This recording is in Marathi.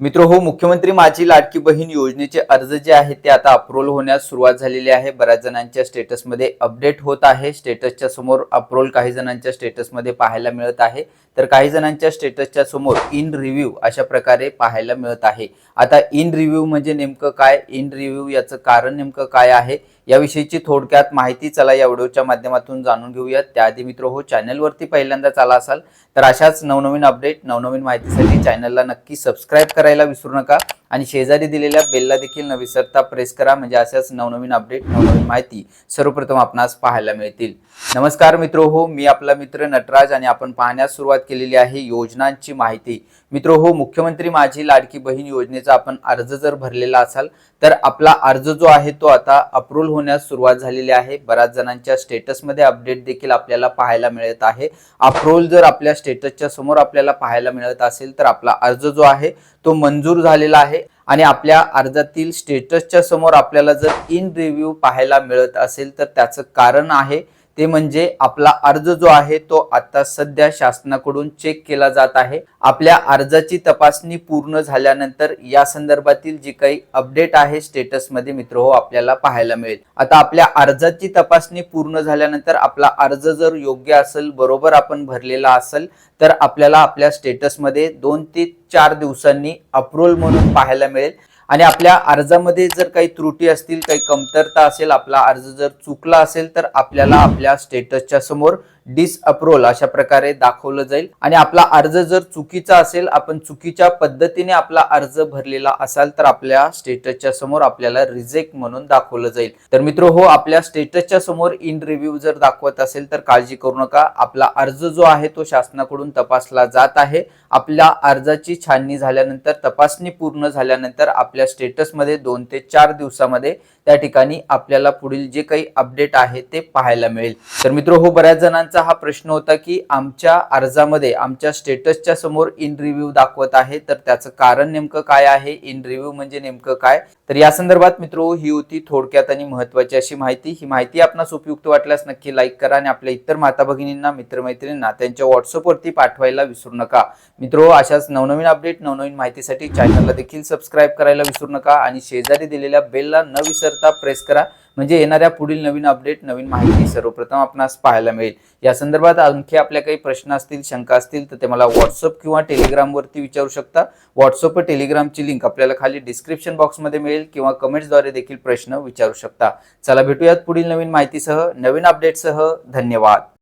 मित्र हो मुख्यमंत्री माझी लाडकी बहीण योजनेचे अर्ज जे आहेत ते आता अप्रूव्हल होण्यास सुरुवात झालेली आहे. बऱ्याच जणांच्या स्टेटसमध्ये अपडेट होत आहे. स्टेटसच्या समोर अप्रूव्हल काही जणांच्या स्टेटसमध्ये पाहायला मिळत आहे. तर काही जणांच्या स्टेटसच्या समोर इन रिव्ह्यू अशा प्रकारे पाहायला मिळत आहे. आता इन रिव्ह्यू म्हणजे नेमकं काय? इन रिव्ह्यू याचं कारण नेमकं काय आहे? याविषयीची थोडक्यात माहिती चला या व्हिडिओच्या माध्यमातून जाणून घेऊयात. त्याआधी मित्र हो चॅनलवरती पहिल्यांदाच आला असाल तर अशाच नवनवीन अपडेट नवनवीन माहितीसाठी चॅनलला नक्की सबस्क्राईब करायला विसरू नका. आणि शेजारी दिलेल्या बेलला देखील न विसरता प्रेस करा. म्हणजे अशाच नवनवीन अपडेट नवनवीन माहिती सर्वप्रथम आपणास पाहायला मिळतील. नमस्कार मित्र हो मी आपला मित्र नटराज आणि आपण पाहण्यास सुरुवात केलेली आहे योजनांची माहिती. मित्र हो मुख्यमंत्री माझी लाडकी बहीण योजनेचा आपण अर्ज जर भरलेला असाल तर आपला अर्ज जो आहे तो आता अप्रूव्हल होण्यास सुरुवात झालेली आहे. बऱ्याच जणांच्या स्टेटसमध्ये अपडेट देखील आपल्याला पाहायला मिळत आहे. अप्रूव्हल जर आपल्या स्टेटसच्या समोर आपल्याला पाहायला मिळत असेल तर आपला अर्ज जो आहे तो मंजूर झालेला आहे आणि आपल्या अर्जातील स्टेटसच्या समोर आपल्याला जर इन रिव्ह्यू पाहायला मिळत असेल तर त्याचं कारण आहे ते म्हणजे आपला अर्ज जो आहे तो आता सध्या शासनाकडून चेक केला जात आहे. आपल्या अर्जाची तपासणी पूर्ण झाल्यानंतर या संदर्भातील जी काही अपडेट आहे स्टेटसमध्ये मित्र हो आपल्याला पाहायला मिळेल. आता आपल्या अर्जाची तपासणी पूर्ण झाल्यानंतर आपला अर्ज जर योग्य असेल बरोबर आपण भरलेला असेल तर आपल्याला आपल्या स्टेटसमध्ये दोन ते चार दिवसांनी अप्रुव्हल म्हणून पाहायला मिळेल. आणि आपल्या अर्जामध्ये जर काही त्रुटी असतील काही कमतरता असेल आपला अर्ज जर चुकला असेल तर आपल्याला आपल्या स्टेटसच्या समोर डिस अशा प्रकारे दाखवलं जाईल. आणि आपला अर्ज जर चुकीचा असेल आपण चुकीच्या पद्धतीने आपला अर्ज भरलेला असाल तर आपल्या स्टेटसच्या समोर आपल्याला रिजेक्ट म्हणून दाखवलं जाईल. तर मित्र हो आपल्या स्टेटसच्या समोर इन रिव्ह्यू जर दाखवत असेल तर काळजी करू नका. आपला अर्ज जो आहे तो शासनाकडून तपासला जात आहे. आपल्या अर्जाची छाननी झाल्यानंतर तपासणी पूर्ण झाल्यानंतर आपल्या स्टेटसमध्ये दोन ते चार दिवसामध्ये त्या ठिकाणी आपल्याला पुढील जे काही अपडेट आहे ते पाहायला मिळेल. तर मित्र हो बऱ्याच जणांचा हा प्रश्न होता की आमच्या अर्जामध्ये आमच्या स्टेटसच्या समोर इन रिव्ह्यू दाखवत आहे तर त्याचं कारण नेमकं काय आहे? इन रिव्ह्यू म्हणजे नेमकं काय? तर या संदर्भात मित्र ही होती थोडक्यात आणि महत्वाची अशी माहिती. ही माहिती आपणास उपयुक्त वाटल्यास नक्की लाईक करा आणि आपल्या इतर माता भगिनींना मित्रमैत्रिणींना त्यांच्या व्हॉट्सअपवरती पाठवायला विसरू नका. मित्र अशाच नवनवीन अपडेट नवनवीन माहितीसाठी चॅनलला देखील सबस्क्राईब करायला विसरू नका आणि शेजारी दिलेल्या बेलला न विसरता प्रेस करा. म्हणजे येणाऱ्या पुढील नवीन अपडेट नवीन माहिती सर्वप्रथम आपणास पाहायला मिळेल. या संदर्भात आणखी आपल्या काही प्रश्न असतील शंका असतील तर ते मला व्हॉट्सअप किंवा टेलिग्रामवरती विचारू शकता. व्हॉट्सअप व टेलिग्रामची लिंक आपल्याला खाली डिस्क्रिप्शन बॉक्समध्ये मिळेल किंवा कमेंट्सद्वारे देखील प्रश्न विचारू शकता. चला भेटूयात पुढील नवीन माहितीसह नवीन अपडेटसह धन्यवाद.